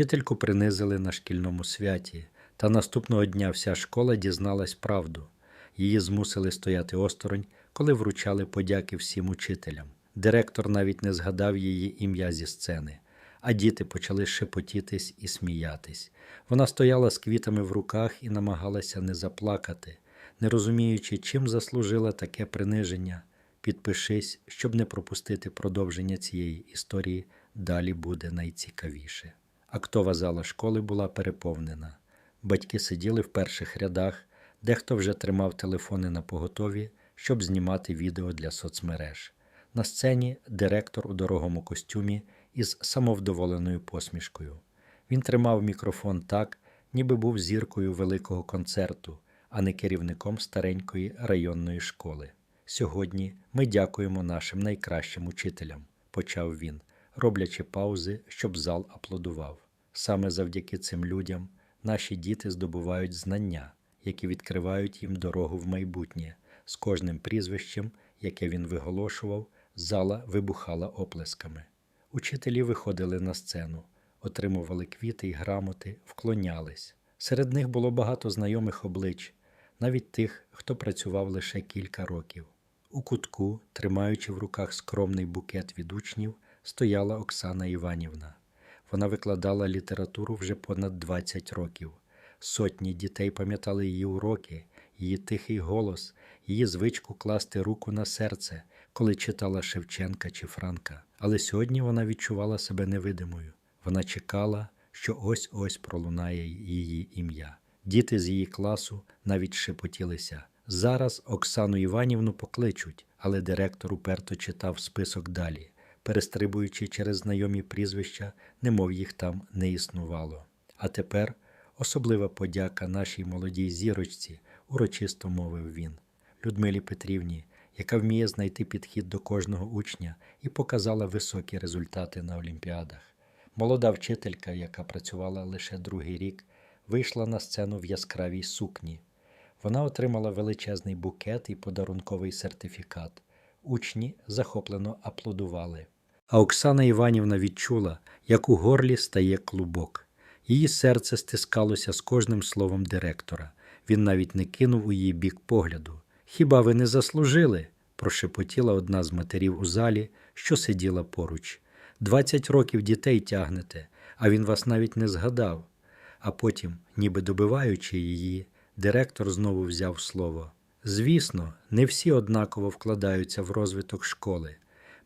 Вчительку принизили на шкільному святі, та наступного дня вся школа дізналась правду. Її змусили стояти осторонь, коли вручали подяки всім учителям. Директор навіть не згадав її ім'я зі сцени, а діти почали шепотітись і сміятись. Вона стояла з квітами в руках і намагалася не заплакати, не розуміючи, чим заслужила таке приниження. Підпишись, щоб не пропустити продовження цієї історії. Далі буде найцікавіше. Актова зала школи була переповнена. Батьки сиділи в перших рядах, дехто вже тримав телефони на поготові, щоб знімати відео для соцмереж. На сцені директор у дорогому костюмі із самовдоволеною посмішкою. Він тримав мікрофон так, ніби був зіркою великого концерту, а не керівником старенької районної школи. Сьогодні ми дякуємо нашим найкращим учителям, почав він, роблячи паузи, щоб зал аплодував. Саме завдяки цим людям наші діти здобувають знання, які відкривають їм дорогу в майбутнє. З кожним прізвищем, яке він виголошував, зала вибухала оплесками. Учителі виходили на сцену, отримували квіти й грамоти, вклонялись. Серед них було багато знайомих облич, навіть тих, хто працював лише кілька років. У кутку, тримаючи в руках скромний букет від учнів, стояла Оксана Іванівна. Вона викладала літературу вже понад 20 років. Сотні дітей пам'ятали її уроки, її тихий голос, її звичку класти руку на серце, коли читала Шевченка чи Франка. Але сьогодні вона відчувала себе невидимою. Вона чекала, що ось ось пролунає її ім'я. Діти з її класу навіть шепотілися. Зараз Оксану Іванівну покличуть, але директор уперто читав список далі, перестрибуючи через знайомі прізвища, немов їх там не існувало. А тепер особлива подяка нашій молодій зірочці, урочисто мовив він, Людмилі Петрівні, яка вміє знайти підхід до кожного учня і показала високі результати на олімпіадах. Молода вчителька, яка працювала лише другий рік, вийшла на сцену в яскравій сукні. Вона отримала величезний букет і подарунковий сертифікат. Учні захоплено аплодували. А Оксана Іванівна відчула, як у горлі стає клубок. Її серце стискалося з кожним словом директора. Він навіть не кинув у її бік погляду. Хіба ви не заслужили? прошепотіла одна з матерів у залі, що сиділа поруч. Двадцять років дітей тягнете, а він вас навіть не згадав. А потім, ніби добиваючи її, директор знову взяв слово. Звісно, не всі однаково вкладаються в розвиток школи.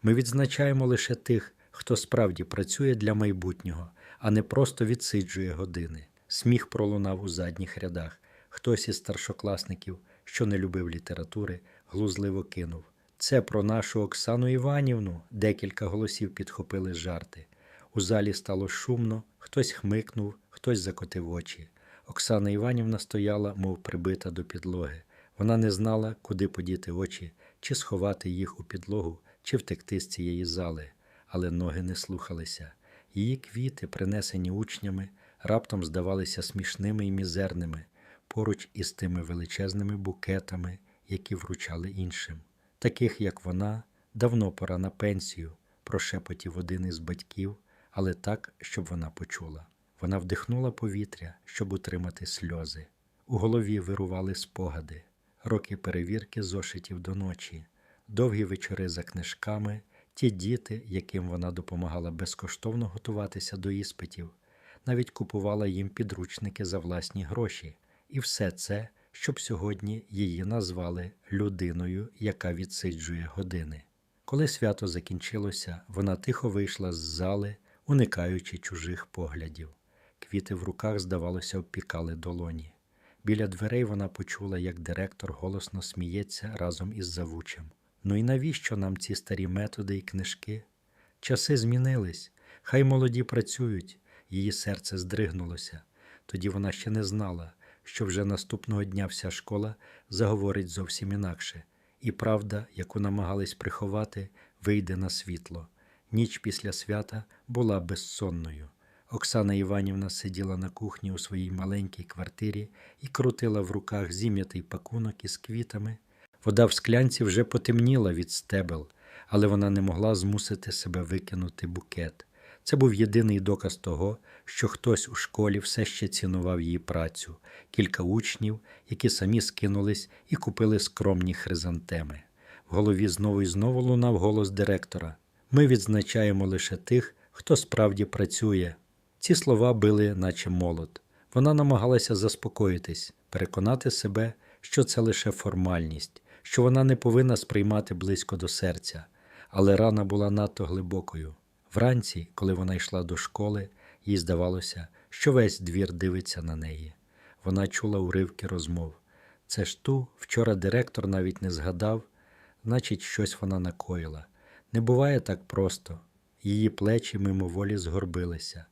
Ми відзначаємо лише тих, хто справді працює для майбутнього, а не просто відсиджує години. Сміх пролунав у задніх рядах. Хтось із старшокласників, що не любив літератури, глузливо кинув. Це про нашу Оксану Іванівну. Декілька голосів підхопили жарти. У залі стало шумно, хтось хмикнув, хтось закотив очі. Оксана Іванівна стояла, мов прибита до підлоги. Вона не знала, куди подіти очі, чи сховати їх у підлогу, чи втекти з цієї зали, але ноги не слухалися. Її квіти, принесені учнями, раптом здавалися смішними і мізерними, поруч із тими величезними букетами, які вручали іншим. Таких, як вона, давно пора на пенсію, прошепотів один із батьків, але так, щоб вона почула. Вона вдихнула повітря, щоб утримати сльози. У голові вирували спогади, роки перевірки зошитів до ночі, довгі вечори за книжками, ті діти, яким вона допомагала безкоштовно готуватися до іспитів, навіть купувала їм підручники за власні гроші, і все це, щоб сьогодні її назвали людиною, яка відсиджує години. Коли свято закінчилося, вона тихо вийшла з зали, уникаючи чужих поглядів. Квіти в руках, здавалося, обпікали долоні. Біля дверей вона почула, як директор голосно сміється разом із завучем. Ну і навіщо нам ці старі методи і книжки? Часи змінились, хай молоді працюють, її серце здригнулося. Тоді вона ще не знала, що вже наступного дня вся школа заговорить зовсім інакше, і правда, яку намагались приховати, вийде на світло. Ніч після свята була безсонною. Оксана Іванівна сиділа на кухні у своїй маленькій квартирі і крутила в руках зім'ятий пакунок із квітами. Вода в склянці вже потемніла від стебел, але вона не могла змусити себе викинути букет. Це був єдиний доказ того, що хтось у школі все ще цінував її працю, кілька учнів, які самі скинулись і купили скромні хризантеми. В голові знову і знову лунав голос директора. Ми відзначаємо лише тих, хто справді працює. Ці слова били, наче молот. Вона намагалася заспокоїтись, переконати себе, що це лише формальність, що вона не повинна сприймати близько до серця, але рана була надто глибокою. Вранці, коли вона йшла до школи, їй здавалося, що весь двір дивиться на неї. Вона чула уривки розмов. Це ж ту, вчора директор навіть не згадав, значить, щось вона накоїла. Не буває так просто. Її плечі мимоволі згорбилися.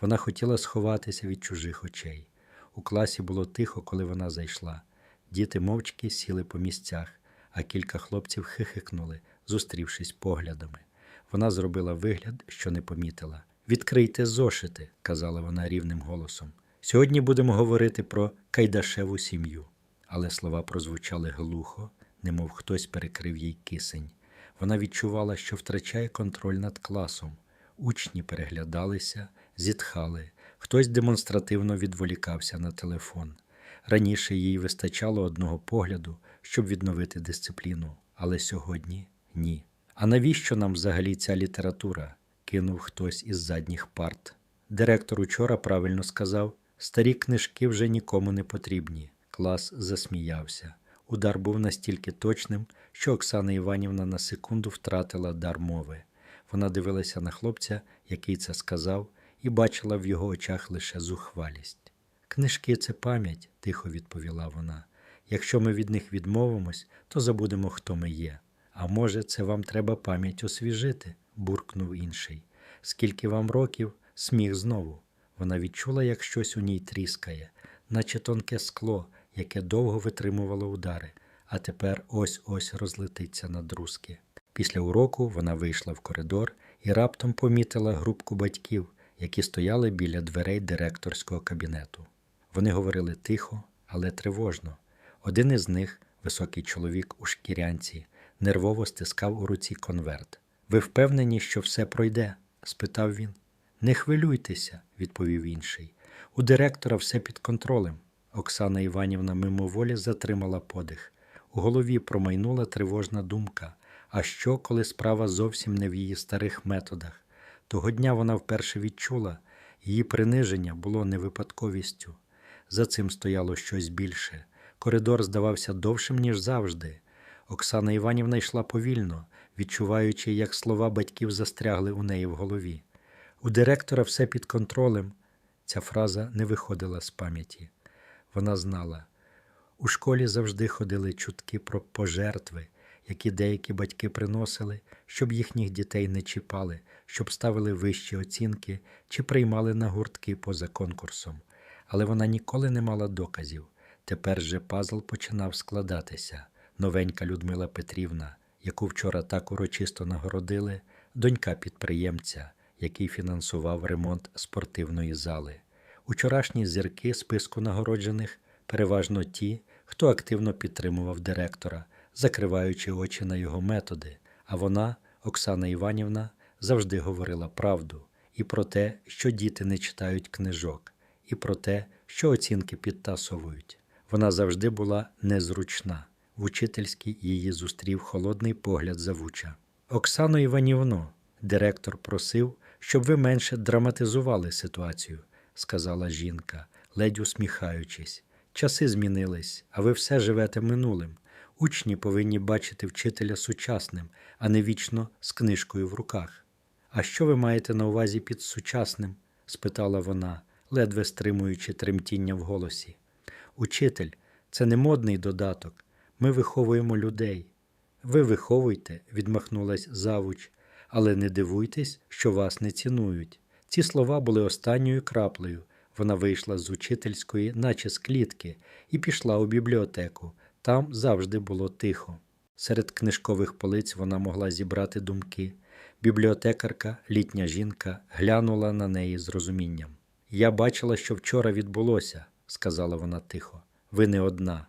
Вона хотіла сховатися від чужих очей. У класі було тихо, коли вона зайшла. Діти мовчки сіли по місцях, а кілька хлопців хихикнули, зустрівшись поглядами. Вона зробила вигляд, що не помітила. Відкрийте зошити, казала вона рівним голосом. Сьогодні будемо говорити про Кайдашеву сім'ю. Але слова прозвучали глухо, немов хтось перекрив їй кисень. Вона відчувала, що втрачає контроль над класом. Учні переглядалися, зітхали, хтось демонстративно відволікався на телефон. Раніше їй вистачало одного погляду, щоб відновити дисципліну, але сьогодні ні. А навіщо нам взагалі ця література? кинув хтось із задніх парт. Директор учора правильно сказав: старі книжки вже нікому не потрібні. Клас засміявся. Удар був настільки точним, що Оксана Іванівна на секунду втратила дар мови. Вона дивилася на хлопця, який це сказав, і бачила в його очах лише зухвалість. Книжки це пам'ять, тихо відповіла вона. Якщо ми від них відмовимось, то забудемо, хто ми є. А може, це вам треба пам'ять освіжити, буркнув інший. Скільки вам років, сміх знову. Вона відчула, як щось у ній тріскає, наче тонке скло, яке довго витримувало удари, а тепер ось ось розлетиться на друзки. Після уроку вона вийшла в коридор і раптом помітила групку батьків, які стояли біля дверей директорського кабінету. Вони говорили тихо, але тривожно. Один із них, високий чоловік у шкірянці, нервово стискав у руці конверт. Ви впевнені, що все пройде? спитав він. Не хвилюйтеся, відповів інший. У директора все під контролем. Оксана Іванівна мимоволі затримала подих. У голові промайнула тривожна думка. А що, коли справа зовсім не в її старих методах? Того дня вона вперше відчула, її приниження було не випадковістю. За цим стояло щось більше. Коридор здавався довшим, ніж завжди. Оксана Іванівна йшла повільно, відчуваючи, як слова батьків застрягли у неї в голові. У директора все під контролем. Ця фраза не виходила з пам'яті. Вона знала. У школі завжди ходили чутки про пожертви, які деякі батьки приносили, щоб їхніх дітей не чіпали, щоб ставили вищі оцінки чи приймали на гуртки поза конкурсом. Але вона ніколи не мала доказів. Тепер же пазл починав складатися. Новенька Людмила Петрівна, яку вчора так урочисто нагородили, донька підприємця, який фінансував ремонт спортивної зали. Учорашні зірки списку нагороджених переважно ті, хто активно підтримував директора, закриваючи очі на його методи. А вона, Оксана Іванівна, завжди говорила правду і про те, що діти не читають книжок, і про те, що оцінки підтасовують. Вона завжди була незручна. В учительській її зустрів холодний погляд завуча. Оксано Іванівно, директор просив, щоб ви менше драматизували ситуацію, сказала жінка, ледь усміхаючись. Часи змінились, а ви все живете минулим. Учні повинні бачити вчителя сучасним, а не вічно з книжкою в руках. А що ви маєте на увазі під сучасним? спитала вона, ледве стримуючи тремтіння в голосі. Учитель, це не модний додаток. Ми виховуємо людей. Ви виховуйте, відмахнулась завуч, але не дивуйтесь, що вас не цінують. Ці слова були останньою краплею. Вона вийшла з учительської, наче з клітки, і пішла у бібліотеку. Там завжди було тихо. Серед книжкових полиць вона могла зібрати думки. Бібліотекарка, літня жінка, глянула на неї з розумінням. Я бачила, що вчора відбулося, сказала вона тихо. Ви не одна.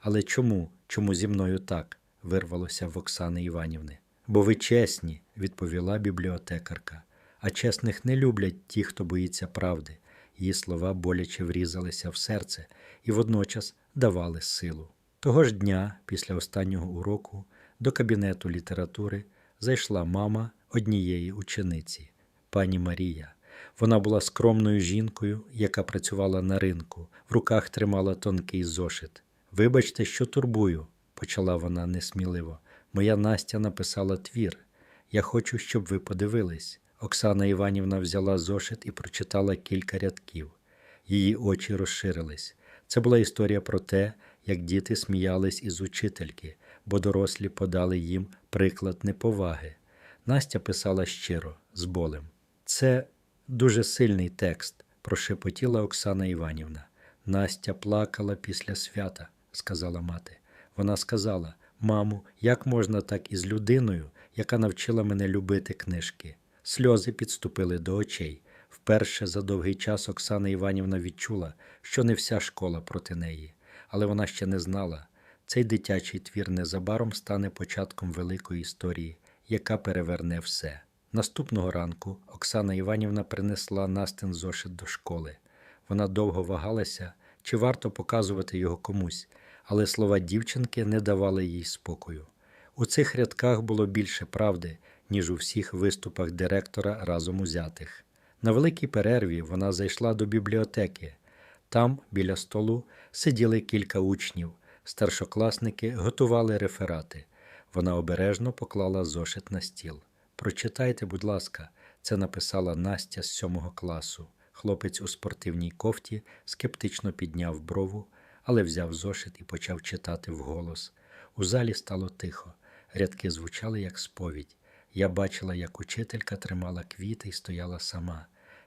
Але чому? Чому зі мною так? вирвалося в Оксани Іванівни. Бо ви чесні, відповіла бібліотекарка. а чесних не люблять ті, хто боїться правди. Її слова боляче врізалися в серце і водночас давали силу. Того ж дня, після останнього уроку, до кабінету літератури зайшла мама однієї учениці, пані Марія. Вона була скромною жінкою, яка працювала на ринку, в руках тримала тонкий зошит. Вибачте, що турбую, почала вона несміливо. Моя Настя написала твір. Я хочу, щоб ви подивились. Оксана Іванівна взяла зошит і прочитала кілька рядків. Її очі розширились. Це була історія про те, як діти сміялись із учительки, бо дорослі подали їм приклад неповаги. Настя писала щиро, з болем. Це дуже сильний текст, прошепотіла Оксана Іванівна. Настя плакала після свята, сказала мати. Вона сказала: Мамо, як можна так із людиною, яка навчила мене любити книжки? Сльози підступили до очей. Вперше за довгий час Оксана Іванівна відчула, що не вся школа проти неї, але вона ще не знала. Цей дитячий твір незабаром стане початком великої історії, яка переверне все. Наступного ранку Оксана Іванівна принесла Настин зошит до школи. Вона довго вагалася, чи варто показувати його комусь, але слова дівчинки не давали їй спокою. У цих рядках було більше правди, ніж у всіх виступах директора разом узятих. На великій перерві вона зайшла до бібліотеки. Там, біля столу, сиділи кілька учнів. Старшокласники готували реферати. Вона обережно поклала зошит на стіл. Прочитайте, будь ласка, це написала Настя з сьомого класу. Хлопець у спортивній кофті скептично підняв брову, але взяв зошит і почав читати вголос. У залі стало тихо. Рядки звучали як сповідь. Я бачила, як учителька тримала квіти і стояла сама.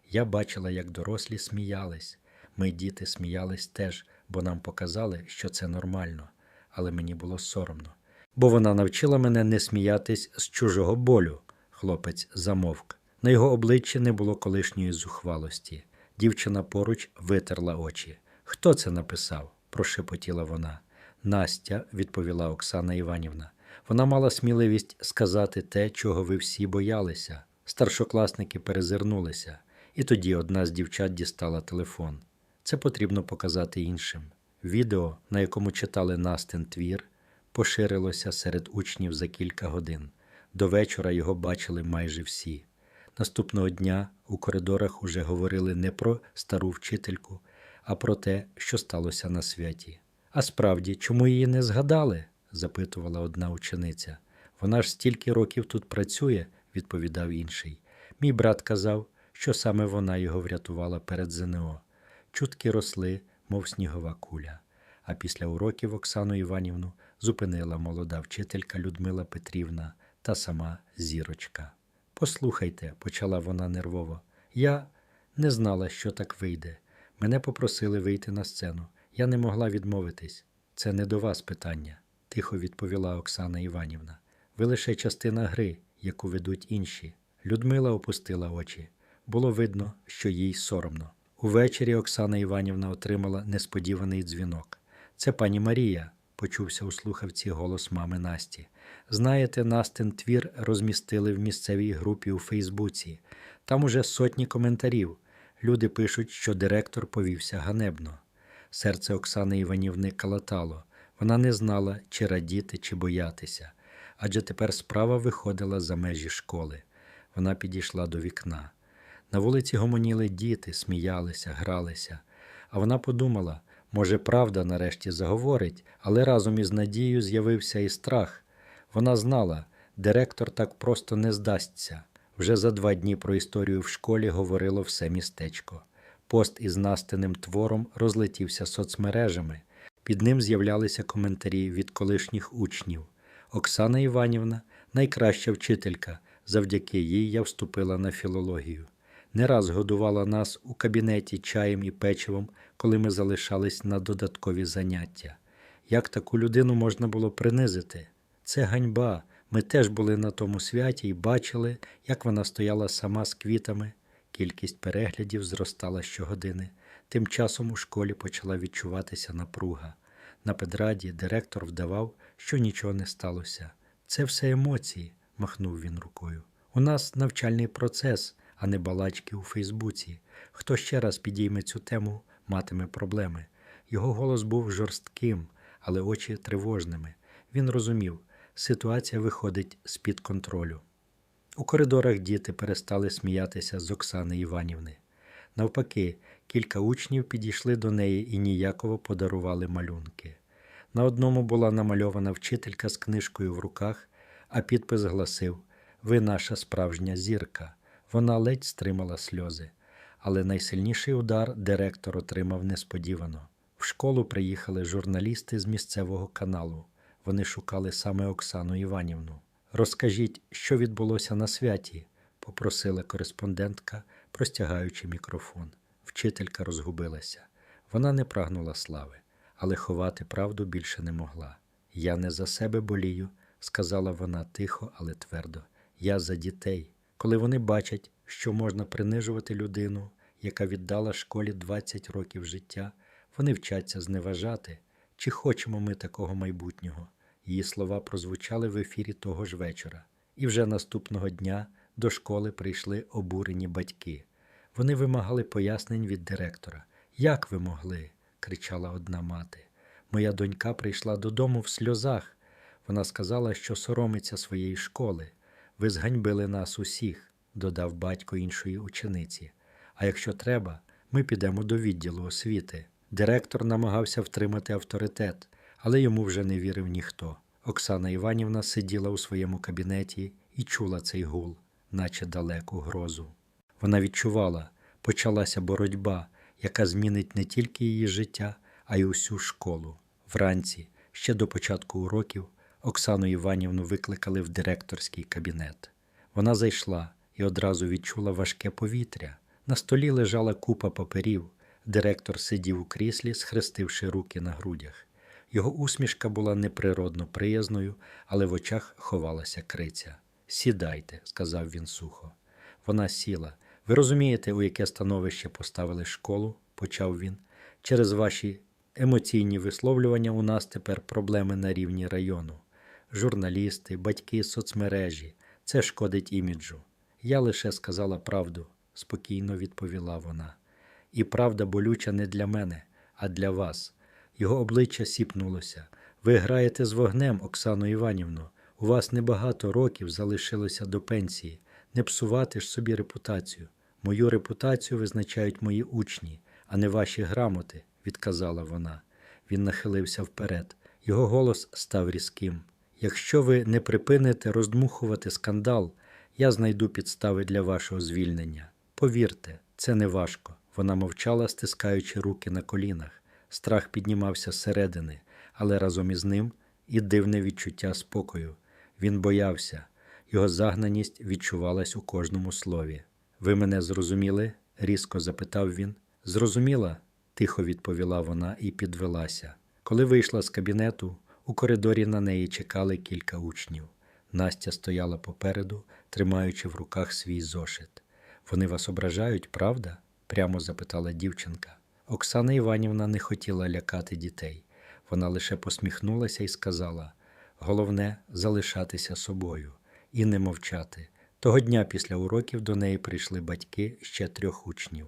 Я бачила, як дорослі сміялись. Ми, діти, сміялись теж, бо нам показали, що це нормально, але мені було соромно. Бо вона навчила мене не сміятись з чужого болю. Хлопець замовк. На його обличчі не було колишньої зухвалості. Дівчина поруч витерла очі. Хто це написав? прошепотіла вона. Настя, відповіла Оксана Іванівна. Вона мала сміливість сказати те, чого ви всі боялися. Старшокласники перезирнулися, і тоді одна з дівчат дістала телефон. Це потрібно показати іншим. Відео, на якому читали Настин твір, поширилося серед учнів за кілька годин. До вечора його бачили майже всі. Наступного дня у коридорах уже говорили не про стару вчительку, а про те, що сталося на святі. А справді, чому її не згадали? запитувала одна учениця. Вона ж стільки років тут працює, відповідав інший. Мій брат казав, що саме вона його врятувала перед ЗНО. Чутки росли, мов снігова куля. А після уроків Оксану Іванівну зупинила молода вчителька Людмила Петрівна та сама зірочка. Послухайте, почала вона нервово, я не знала, що так вийде. Мене попросили вийти на сцену. Я не могла відмовитись. Це не до вас питання, тихо відповіла Оксана Іванівна. Ви лише частина гри, яку ведуть інші. Людмила опустила очі. Було видно, що їй соромно. Увечері Оксана Іванівна отримала несподіваний дзвінок. Це пані Марія, почувся у слухавці голос мами Насті. Знаєте, Настин твір розмістили в місцевій групі у Фейсбуці. Там уже сотні коментарів. Люди пишуть, що директор повівся ганебно. Серце Оксани Іванівни калатало. Вона не знала, чи радіти, чи боятися, адже тепер справа виходила за межі школи. Вона підійшла до вікна. На вулиці гомоніли діти, сміялися, гралися. А вона подумала, може, правда нарешті заговорить, але разом із надією з'явився і страх. Вона знала, директор так просто не здасться. Вже за два дні про історію в школі говорило все містечко. Пост із Настиним твором розлетівся соцмережами. Під ним з'являлися коментарі від колишніх учнів. Оксана Іванівна найкраща вчителька. Завдяки їй я вступила на філологію. Не раз годувала нас у кабінеті чаєм і печивом, коли ми залишались на додаткові заняття. Як таку людину можна було принизити? Це ганьба. Ми теж були на тому святі і бачили, як вона стояла сама з квітами. Кількість переглядів зростала щогодини. Тим часом у школі почала відчуватися напруга. На педраді директор вдавав, що нічого не сталося. Це все емоції, махнув він рукою. У нас навчальний процес, а не балачки у Фейсбуці. Хто ще раз підійме цю тему, матиме проблеми. Його голос був жорстким, але очі тривожними. Він розумів, ситуація виходить з-під контролю. У коридорах діти перестали сміятися з Оксани Іванівни. Навпаки, кілька учнів підійшли до неї і ніяково подарували малюнки. На одному була намальована вчителька з книжкою в руках, а підпис гласив Ви наша справжня зірка. Вона ледь стримала сльози. Але найсильніший удар директор отримав несподівано. В школу приїхали журналісти з місцевого каналу. Вони шукали саме Оксану Іванівну. Розкажіть, що відбулося на святі, попросила кореспондентка, простягаючи мікрофон. Вчителька розгубилася. Вона не прагнула слави, але ховати правду більше не могла. Я не за себе болію, сказала вона тихо, але твердо. Я за дітей. Коли вони бачать, що можна принижувати людину, яка віддала школі 20 років життя, вони вчаться зневажати, чи хочемо ми такого майбутнього. Її слова прозвучали в ефірі того ж вечора, і вже наступного дня до школи прийшли обурені батьки. Вони вимагали пояснень від директора. Як ви могли? кричала одна мати. Моя донька прийшла додому в сльозах. Вона сказала, що соромиться своєї школи. Ви зганьбили нас усіх, додав батько іншої учениці. А якщо треба, ми підемо до відділу освіти. Директор намагався втримати авторитет, але йому вже не вірив ніхто. Оксана Іванівна сиділа у своєму кабінеті і чула цей гул, наче далеку грозу. Вона відчувала, почалася боротьба, яка змінить не тільки її життя, а й усю школу. Вранці, ще до початку уроків, Оксану Іванівну викликали в директорський кабінет. Вона зайшла і одразу відчула важке повітря. На столі лежала купа паперів. Директор сидів у кріслі, схрестивши руки на грудях. Його усмішка була неприродно приязною, але в очах ховалася криця. Сідайте, сказав він сухо. Вона сіла. Ви розумієте, у яке становище поставили школу, почав він. Через ваші емоційні висловлювання у нас тепер проблеми на рівні району. Журналісти, батьки, соцмережі. Це шкодить іміджу. Я лише сказала правду, спокійно відповіла вона. І правда болюча не для мене, а для вас. Його обличчя сіпнулося. Ви граєте з вогнем, Оксано Іванівно. У вас небагато років залишилося до пенсії. Не псувати ж собі репутацію. Мою репутацію визначають мої учні, а не ваші грамоти, відказала вона. Він нахилився вперед. Його голос став різким. Якщо ви не припините роздмухувати скандал, я знайду підстави для вашого звільнення. Повірте, це не важко. Вона мовчала, стискаючи руки на колінах. Страх піднімався зсередини, але разом із ним і дивне відчуття спокою. Він боявся, його загнаність відчувалась у кожному слові. Ви мене зрозуміли? різко запитав він. Зрозуміла? тихо відповіла вона і підвелася. Коли вийшла з кабінету, у коридорі на неї чекали кілька учнів. Настя стояла попереду, тримаючи в руках свій зошит. Вони вас ображають, правда? прямо запитала дівчинка. Оксана Іванівна не хотіла лякати дітей. Вона лише посміхнулася і сказала: головне залишатися собою і не мовчати. Того дня після уроків до неї прийшли батьки ще трьох учнів.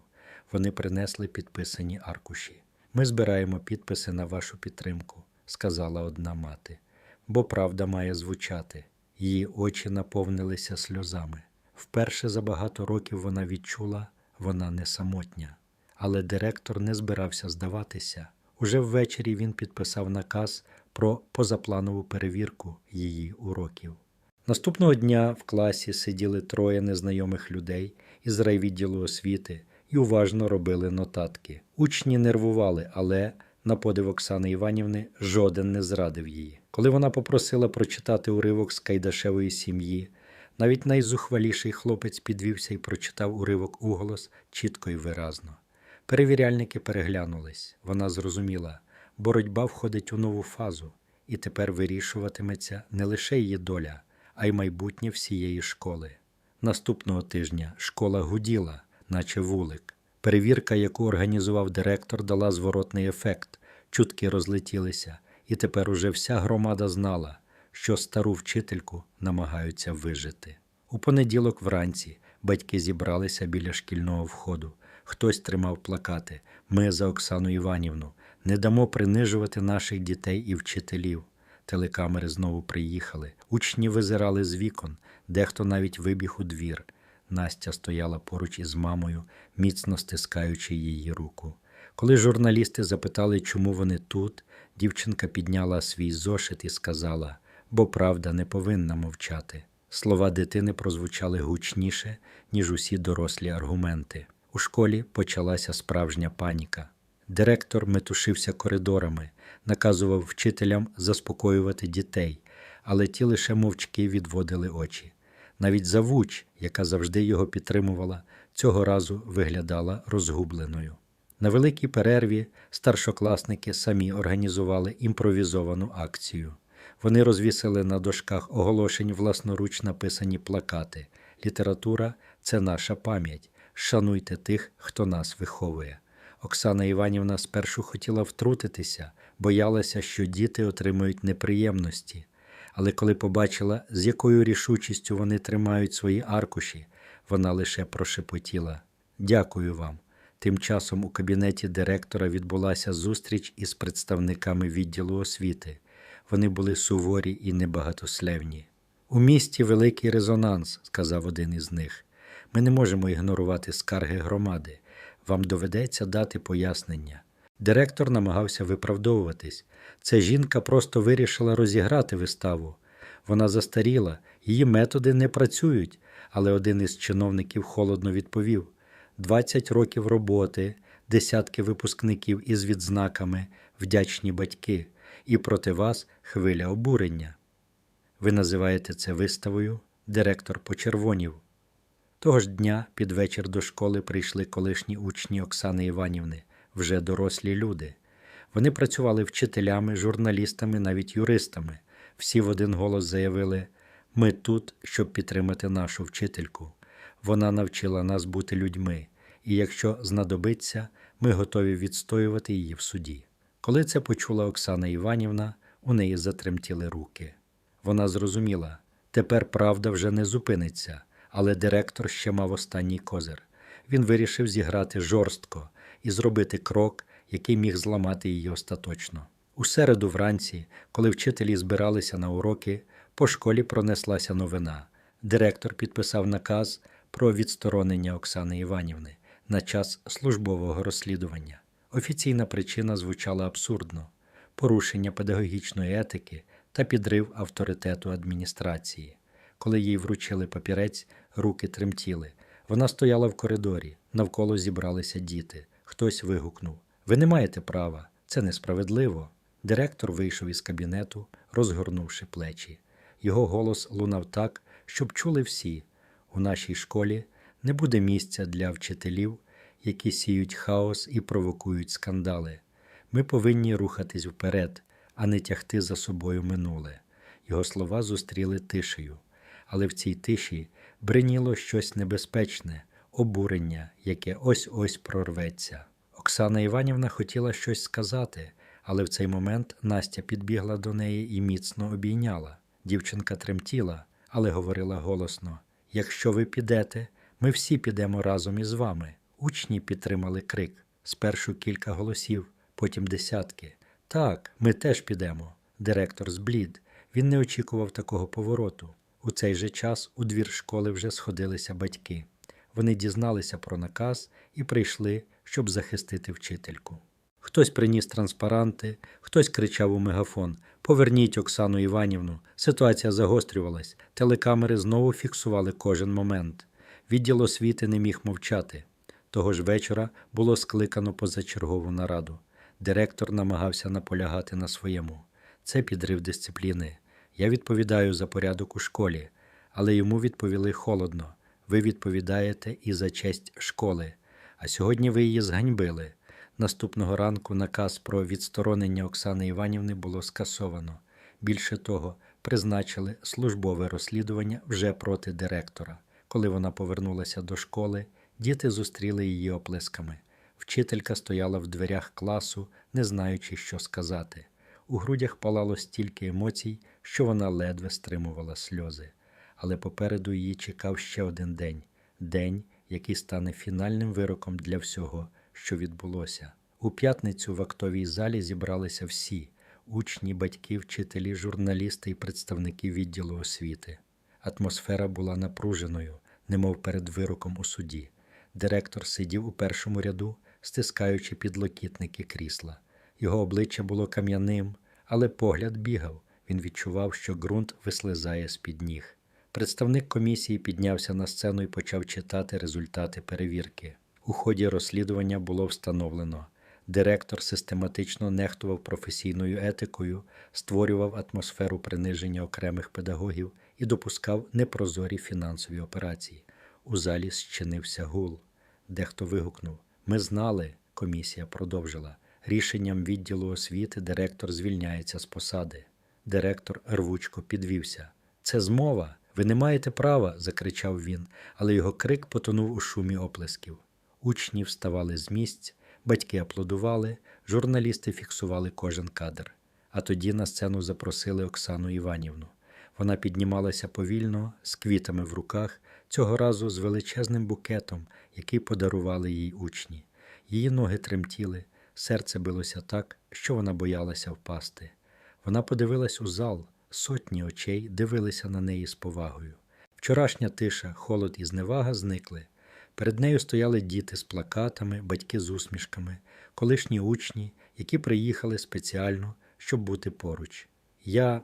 Вони принесли підписані аркуші. Ми збираємо підписи на вашу підтримку, сказала одна мати. Бо правда має звучати. Її очі наповнилися сльозами. Вперше за багато років вона відчула, вона не самотня. Але директор не збирався здаватися. Уже ввечері він підписав наказ про позапланову перевірку її уроків. Наступного дня в класі сиділи троє незнайомих людей із райвідділу освіти і уважно робили нотатки. Учні нервували, але, на подив Оксани Іванівни, жоден не зрадив її. Коли вона попросила прочитати уривок з Кайдашевої сім'ї, навіть найзухваліший хлопець підвівся і прочитав уривок уголос чітко і виразно. Перевіряльники переглянулись. Вона зрозуміла, боротьба входить у нову фазу, і тепер вирішуватиметься не лише її доля, а й майбутнє всієї школи. Наступного тижня школа гуділа, наче вулик. Перевірка, яку організував директор, дала зворотний ефект. Чутки розлетілися, і тепер уже вся громада знала, що стару вчительку намагаються вижити. У понеділок вранці Батьки зібралися біля шкільного входу. Хтось тримав плакати Ми за Оксану Іванівну. Не дамо принижувати наших дітей і вчителів. Телекамери знову приїхали. Учні визирали з вікон, дехто навіть вибіг у двір. Настя стояла поруч із мамою, міцно стискаючи її руку. Коли журналісти запитали, чому вони тут, дівчинка підняла свій зошит і сказала: бо правда не повинна мовчати. Слова дитини прозвучали гучніше, ніж усі дорослі аргументи. У школі почалася справжня паніка. Директор метушився коридорами, наказував вчителям заспокоювати дітей, але ті лише мовчки відводили очі. Навіть завуч, яка завжди його підтримувала, цього разу виглядала розгубленою. На великій перерві старшокласники самі організували імпровізовану акцію. Вони розвісили на дошках оголошень власноруч написані плакати. Література це наша пам'ять. Шануйте тих, хто нас виховує. Оксана Іванівна спершу хотіла втрутитися, боялася, що діти отримують неприємності. Але коли побачила, з якою рішучістю вони тримають свої аркуші, вона лише прошепотіла Дякую вам. Тим часом у кабінеті директора відбулася зустріч із представниками відділу освіти. Вони були суворі і небагатослівні. У місті великий резонанс, сказав один із них. Ми не можемо ігнорувати скарги громади. Вам доведеться дати пояснення. Директор намагався виправдовуватись. Це жінка просто вирішила розіграти виставу. Вона застаріла, її методи не працюють, але один із чиновників холодно відповів: 20 років роботи, десятки випускників із відзнаками, вдячні батьки, і проти вас хвиля обурення. Ви називаєте це виставою? Директор почервонів. Того ж дня під вечір до школи прийшли колишні учні Оксани Іванівни, вже дорослі люди. Вони працювали вчителями, журналістами, навіть юристами. Всі в один голос заявили: ми тут, щоб підтримати нашу вчительку. Вона навчила нас бути людьми, і якщо знадобиться, ми готові відстоювати її в суді. Коли це почула Оксана Іванівна, у неї затремтіли руки. Вона зрозуміла, тепер правда вже не зупиниться, але директор ще мав останній козир. Він вирішив зіграти жорстко і зробити крок, який міг зламати її остаточно. У середу вранці, коли вчителі збиралися на уроки, по школі пронеслася новина. Директор підписав наказ про відсторонення Оксани Іванівни на час службового розслідування. Офіційна причина звучала абсурдно: порушення педагогічної етики та підрив авторитету адміністрації. Коли їй вручили папірець, руки тремтіли. Вона стояла в коридорі, навколо зібралися діти. Хтось вигукнув: Ви не маєте права, це несправедливо. Директор вийшов із кабінету, розгорнувши плечі. Його голос лунав так, щоб чули всі. У нашій школі не буде місця для вчителів, які сіють хаос і провокують скандали. Ми повинні рухатись вперед, а не тягти за собою минуле. Його слова зустріли тишею, але в цій тиші бриніло щось небезпечне, обурення, яке ось ось прорветься. Оксана Іванівна хотіла щось сказати, але в цей момент Настя підбігла до неї і міцно обійняла. Дівчинка тремтіла, але говорила голосно: Якщо ви підете, ми всі підемо разом із вами. Учні підтримали крик. Спершу кілька голосів, потім десятки. Так, ми теж підемо. Директор зблід. Він не очікував такого повороту. У цей же час у двір школи вже сходилися батьки. Вони дізналися про наказ і прийшли, щоб захистити вчительку. Хтось приніс транспаранти, хтось кричав у мегафон: Поверніть Оксану Іванівну. Ситуація загострювалась. Телекамери знову фіксували кожен момент. Відділ освіти не міг мовчати. Того ж вечора було скликано позачергову нараду. Директор намагався наполягати на своєму. Це підрив дисципліни. Я відповідаю за порядок у школі, але йому відповіли холодно. Ви відповідаєте і за честь школи. А сьогодні ви її зганьбили. Наступного ранку наказ про відсторонення Оксани Іванівни було скасовано. Більше того, призначили службове розслідування вже проти директора. Коли вона повернулася до школи, діти зустріли її оплесками. Вчителька стояла в дверях класу, не знаючи, що сказати. У грудях палало стільки емоцій, що вона ледве стримувала сльози. Але попереду її чекав ще один день день, який стане фінальним вироком для всього, що відбулося. У п'ятницю в актовій залі зібралися всі учні, батьки, вчителі, журналісти і представники відділу освіти. Атмосфера була напруженою, немов перед вироком у суді. Директор сидів у першому ряду, стискаючи підлокітники крісла. Його обличчя було кам'яним, але погляд бігав. Він відчував, що ґрунт вислизає з-під ніг. Представник комісії піднявся на сцену і почав читати результати перевірки. У ході розслідування було встановлено. Директор систематично нехтував професійною етикою, створював атмосферу приниження окремих педагогів і допускав непрозорі фінансові операції. У залі зчинився гул. Дехто вигукнув: Ми знали, комісія продовжила. Рішенням відділу освіти директор звільняється з посади. Директор рвучко підвівся. Це змова. Ви не маєте права, закричав він, але його крик потонув у шумі оплесків. Учні вставали з місць, батьки аплодували, журналісти фіксували кожен кадр. А тоді на сцену запросили Оксану Іванівну. Вона піднімалася повільно, з квітами в руках, цього разу з величезним букетом, який подарували їй учні. Її ноги тремтіли, серце билося так, що вона боялася впасти. Вона подивилась у зал, сотні очей дивилися на неї з повагою. Вчорашня тиша, холод і зневага зникли. Перед нею стояли діти з плакатами, батьки з усмішками, колишні учні, які приїхали спеціально, щоб бути поруч. Я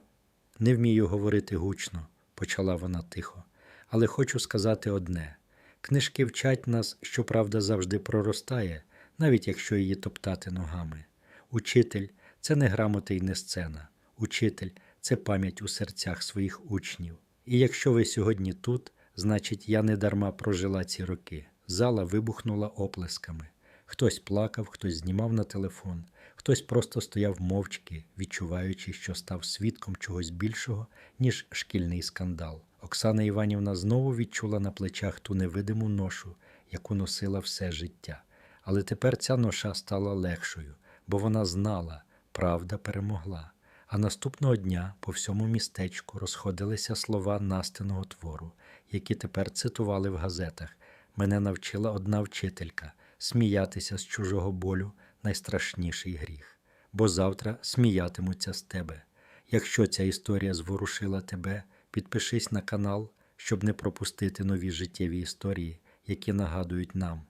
не вмію говорити гучно, почала вона тихо, але хочу сказати одне: книжки вчать нас, що правда завжди проростає, навіть якщо її топтати ногами. Учитель це не грамота і не сцена. Учитель це пам'ять у серцях своїх учнів. І якщо ви сьогодні тут, значить я не дарма прожила ці роки. Зала вибухнула оплесками. Хтось плакав, хтось знімав на телефон, хтось просто стояв мовчки, відчуваючи, що став свідком чогось більшого, ніж шкільний скандал. Оксана Іванівна знову відчула на плечах ту невидиму ношу, яку носила все життя. Але тепер ця ноша стала легшою, бо вона знала, правда перемогла. А наступного дня по всьому містечку розходилися слова Настиного твору, які тепер цитували в газетах. Мене навчила одна вчителька сміятися з чужого болю найстрашніший гріх, бо завтра сміятимуться з тебе. Якщо ця історія зворушила тебе, підпишись на канал, щоб не пропустити нові життєві історії, які нагадують нам,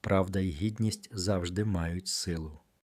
правда і гідність завжди мають силу.